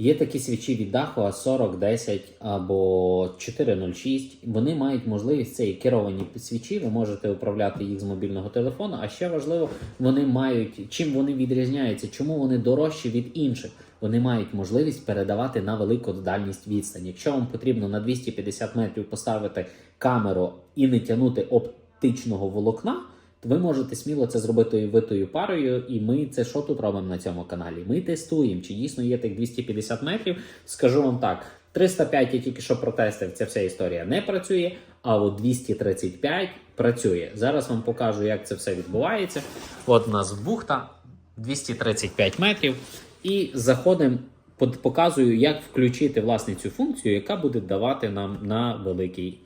Є такі свічі від Dahua 4010 або 406. Вони мають можливість це і керовані свічі. Ви можете управляти їх з мобільного телефону. А ще важливо, вони мають чим вони відрізняються, чому вони дорожчі від інших. Вони мають можливість передавати на велику дальність відстань. Якщо вам потрібно на 250 метрів поставити камеру і не тягнути оптичного волокна. Ви можете сміло це зробити витою парою, і ми це що тут робимо на цьому каналі? Ми тестуємо, чи дійсно є тих 250 метрів. Скажу вам так: 305 я тільки що протестив, ця вся історія не працює. А от 235 працює. Зараз вам покажу, як це все відбувається. От у нас бухта 235 метрів, і заходимо. Показую, як включити власне цю функцію, яка буде давати нам на великий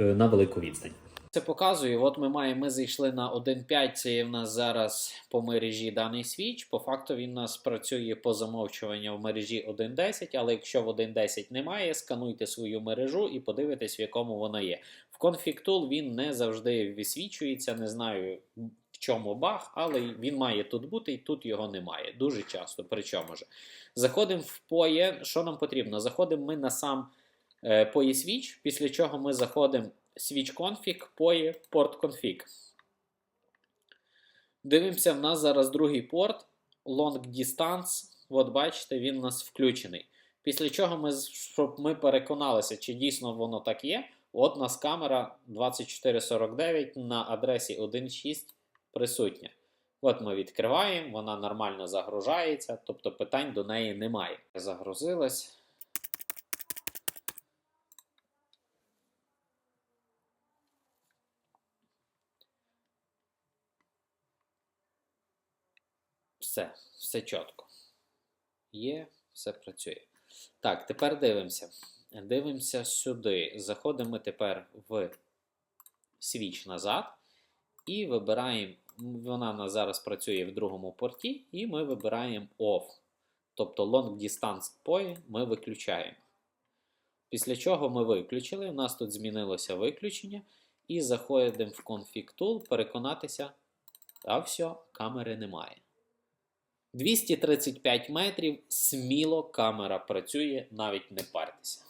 е, на велику відстань. Це показує. От ми маємо, ми зайшли на 1.5, це є в нас зараз по мережі даний свіч. По факту він у нас працює по замовчуванню в мережі 1.10, але якщо в 1.10 немає, скануйте свою мережу і подивитесь, в якому вона є. В Tool він не завжди висвічується, не знаю в чому баг, але він має тут бути і тут його немає. Дуже часто. Причому ж. Заходимо в POE, що нам потрібно? Заходимо ми на сам е, POE Switch, після чого ми заходимо switch config, POE, port config. Дивимося, в нас зараз другий порт, long distance. От бачите, він у нас включений. Після чого ми, щоб ми переконалися, чи дійсно воно так є. От у нас камера 2449 на адресі 1.6 присутня. От ми відкриваємо, вона нормально загружається, тобто питань до неї немає. Загрузилась. Все, все чітко. Є, все працює. Так, тепер дивимося. Дивимося сюди. Заходимо тепер в свіч назад і вибираємо. Вона у нас зараз працює в другому порті, і ми вибираємо OFF. Тобто Long Distance POE ми виключаємо. Після чого ми виключили, у нас тут змінилося виключення. І заходимо в Config Tool, переконатися, а все, камери немає. 235 метрів, сміло камера працює, навіть не партеся.